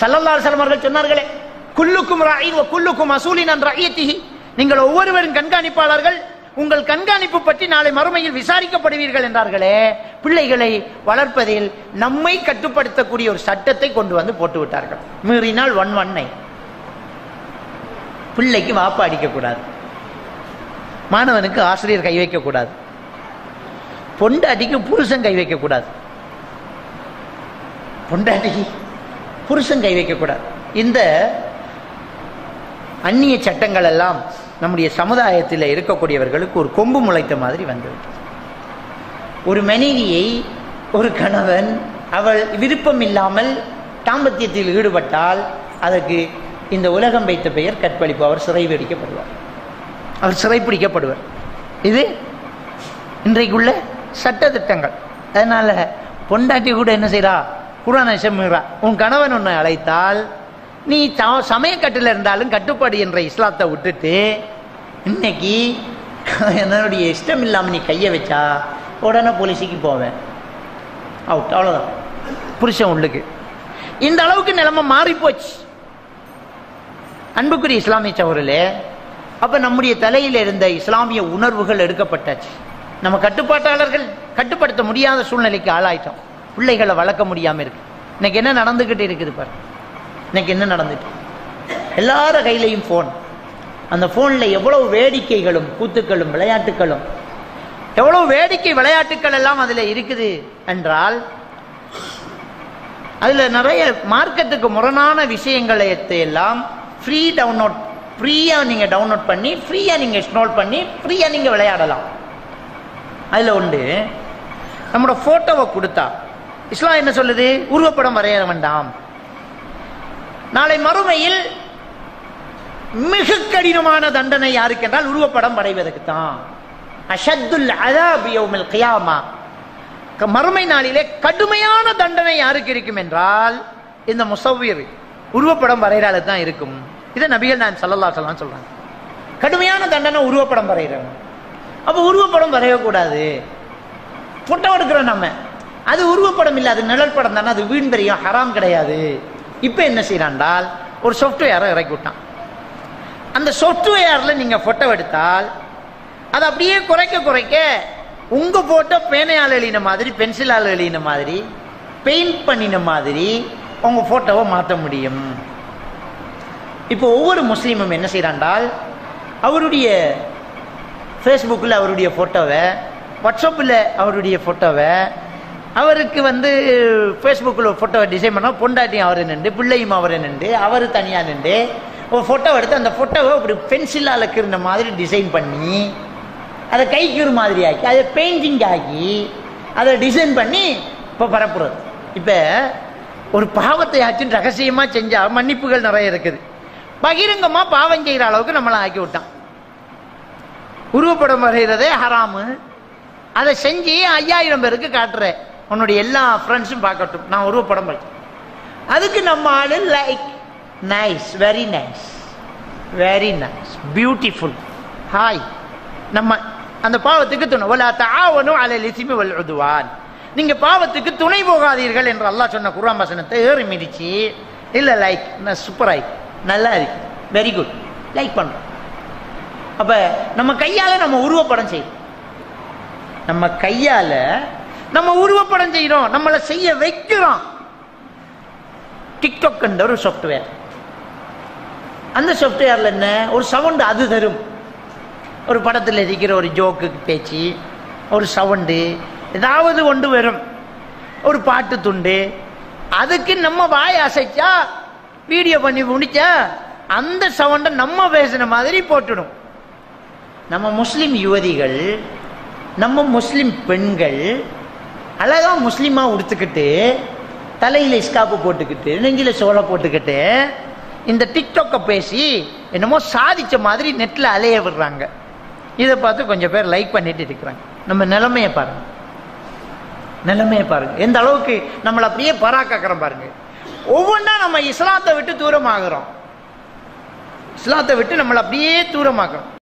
சல்லல்லாஹு அலைஹி அவர்கள் சொன்னார்களே குல்லுக்கும் ராயின் குல்லுக்கும் அசூலின் அன் ரஅயத்திஹி நீங்கள் ஒவ்வொருவரும் கண்காணிப்பாளர்கள் உங்கள் கண்காணிப்பு பற்றி நாளை மறுமையில் விசாரிக்கப்படுவீர்கள் என்றார்களே பிள்ளைகளை வளர்ப்பதில் நம்மை கட்டுப்படுத்தக்கூடிய ஒரு சட்டத்தை கொண்டு வந்து போட்டு விட்டார்கள் மீறினால் ஒன் ஒன்னை பிள்ளைக்கு வாப்பா அடிக்கக்கூடாது. மாணவனுக்கு ஆசிரியர் கை வைக்கக்கூடாது. பொண்டாட்டிக்கு புருஷன் கை வைக்கக்கூடாது. பொண்டாட்டிக்கு புருஷன் கை வைக்கக்கூடாது இந்த அந்நிய சட்டங்கள் எல்லாம் நம்முடைய சமுதாயத்தில் இருக்கக்கூடியவர்களுக்கு ஒரு கொம்பு முளைத்த மாதிரி வந்துவிட்டது. ஒரு மனைவியை ஒரு கணவன் அவள் விருப்பம் இல்லாமல் தாம்பத்தியத்தில் ஈடுபட்டால் அதற்கு இந்த உலகம் வைத்த பெயர் கற்பழிப்பு. அவர் சிறை வெடிக்கப்படுவார். அவர் சிறை பிடிக்கப்படுவார். இது இன்றைக்குள்ள சட்ட திட்டங்கள். அதனால பொண்டாட்டி கூட என்ன செய்கிறா குரானை செம்முறா. உன் கணவன் உன்னை அழைத்தால் நீ சமயக்கட்டில் இருந்தாலும் கட்டுப்பாடு என்ற இஸ்லாத்தை விட்டுட்டு இன்னைக்கு என்னுடைய இஷ்டம் இல்லாமல் நீ கையை வச்சா உடனே போலீஸுக்கு போவேன். அவுட் அவ்வளோதான் புருஷன் உள்ளுக்கு. இந்த அளவுக்கு நிலைமை மாறிப்போச்சு. அன்புக்குரிய இஸ்லாமிய சகோதரர்களே அப்போ நம்முடைய தலையில் இருந்த இஸ்லாமிய உணர்வுகள் எடுக்கப்பட்டாச்சு. நம்ம கட்டுப்பாட்டாளர்கள் கட்டுப்படுத்த முடியாத சூழ்நிலைக்கு ஆளாயிட்டோம். பிள்ளைகளை வளர்க்க முடியாமல் இருக்கு. இன்னைக்கு என்ன நடந்துக்கிட்டு இருக்குது பாரு. இன்னைக்கு என்ன நடந்துட்டு? எல்லார கையிலையும் ஃபோன் அந்த ஃபோனில் எவ்வளவு வேடிக்கைகளும் கூத்துக்களும் விளையாட்டுகளும் எவ்வளவு வேடிக்கை விளையாட்டுக்கள் எல்லாம் அதில் இருக்குது என்றால் அதில் நிறைய மார்க்கெட்டுக்கு முரணான விஷயங்களை எல்லாம் ஃப்ரீ டவுன்லோட் ஃப்ரீயாக நீங்கள் டவுன்லோட் பண்ணி ஃப்ரீயாக நீங்கள் ஸ்னோல் பண்ணி ஃப்ரீயாக நீங்கள் விளையாடலாம். அதில் உண்டு. நம்மளோட ஃபோட்டோவை கொடுத்தா இஸ்லாம் என்ன சொல்லுது? உருவப்படம் வரைய வேண்டாம். நாளை மறுமையில் மிக கடினமான தண்டனை யாருக்கு என்றால் உருவப்படம் வரைவதற்கு தான் அஷத்துல் அதாப் கியாமா. மறுமை நாளிலே கடுமையான தண்டனை யாருக்கு இருக்கும் என்றால் இந்த முசவ்விர் உருவப்படம் வரைகிறாள் தான் இருக்கும். இதை நபிகள் நான் சல்லல்லா சொல்லலாம் சொல்றாங்க. கடுமையான தண்டனை உருவப்படம் வரைகிறவங்க அப்போ உருவப்படம் வரையக்கூடாது. போட்டோ எடுக்கிறோம் நம்ம. அது உருவப்படம் இல்லை அது நிழல் படம் தானே அது வீண் தெரியும் ஹராம் கிடையாது. இப்போ என்ன செய்யறான்டால் ஒரு சாஃப்ட்வேரை இறக்கி விட்டான். அந்த சாஃப்ட்வேரில் நீங்கள் ஃபோட்டோ எடுத்தால் அது அப்படியே குறைக்க குறைக்க உங்க போட்டோ பேனையால் எழுதின மாதிரி பென்சிலால் எழுதின மாதிரி பெயிண்ட் பண்ணின மாதிரி உங்க போட்டோவை மாற்ற முடியும். இப்போ ஒவ்வொரு முஸ்லீமும் என்ன செய்கிறாண்டால் அவருடைய ஃபேஸ்புக்கில் அவருடைய ஃபோட்டோவை வாட்ஸ்அப்பில் அவருடைய ஃபோட்டோவை அவருக்கு வந்து ஃபேஸ்புக்கில் ஃபோட்டோ டிசைன் பண்ணால் பொண்டாட்டியும் அவர் நின்று பிள்ளையும் அவர் நின்று அவர் தனியாக நின்று ஒரு ஃபோட்டோ எடுத்து அந்த ஃபோட்டோவை இப்படி பென்சிலால் இருக்கிற மாதிரி டிசைன் பண்ணி அதை கைக்கூறு மாதிரி ஆக்கி அதை பெயிண்டிங் ஆக்கி அதை டிசைன் பண்ணி இப்போ பரப்புறது. இப்போ ஒரு பாவத்தை ஆச்சும் ரகசியமாக செஞ்சால் மன்னிப்புகள் நிறைய இருக்குது. பகிரங்கமாக பாவம் செய்கிற அளவுக்கு நம்மளை ஆக்கி விட்டான். உருவப்படம் வரைகிறதே ஹராமு. அதை செஞ்சு ஐயாயிரம் பேருக்கு காட்டுறேன். உன்னுடைய எல்லா ஃப்ரெண்ட்ஸும் பார்க்கட்டும். நான் உருவப்படம் வச்சேன் அதுக்கு நம்ம ஆளு like nice very nice very nice beautiful hi நம்ம அந்த பாவத்துக்கு துணை. வலா தாவனும் அலை லிசிமி வல் உதுவான். நீங்க பாவத்துக்கு துணை போகாதீர்கள் என்று அல்லாஹ் சொன்ன குரான் வசனத்தை ஏறி மிதிச்சு இல்ல லைக் சூப்பர் ஆய் நல்லா இருக்கு. வெரி குட் லைக் பண்றோம். அப்ப நம்ம கையால நம்ம உருவப்படம் செய்யும் நம்ம கையால நம்ம உருவப்படம் செய்யறோம் நம்மளை செய்ய வைக்கிறோம். டிக்டாக் என்ற ஒரு சாஃப்ட்வேர் அந்த சாஃப்ட்வேர்ல என்ன? ஒரு சவுண்டு அது தரும். ஒரு படத்தில் இருக்கிற ஒரு ஜோக்கு பேச்சு ஒரு சவுண்டு ஏதாவது ஒன்று வரும். ஒரு பாட்டு துண்டு. அதுக்கு நம்ம வாய் அசைச்சா வீடியோ பண்ணி முடிச்சா அந்த சவுண்டை நம்ம பேசின மாதிரி போட்டுடும். நம்ம முஸ்லீம் யுவதிகள் நம்ம முஸ்லீம் பெண்கள் அழகாக முஸ்லீமாக உடுத்துக்கிட்டு தலையில் இஸ்காப்பு போட்டுக்கிட்டு நெஞ்சில் சோளை போட்டுக்கிட்டு இந்த டிக்டாக்கை பேசி என்னமோ சாதித்த மாதிரி நெட்டில் அலைய விடுறாங்க. இதை பார்த்து கொஞ்சம் பேர் லைக் பண்ணிட்டு இருக்கிறாங்க. நம்ம நிலைமையை பாருங்க. நிலைமையை பாருங்க. எந்த அளவுக்கு நம்மளை அப்படியே பராக்காக்கிறோம் பாருங்க. ஒவ்வொன்றா நம்ம இஸ்லாத்தை விட்டு தூரமாகிறோம். இஸ்லாத்தை விட்டு நம்மளை அப்படியே தூரமாக்குறோம்.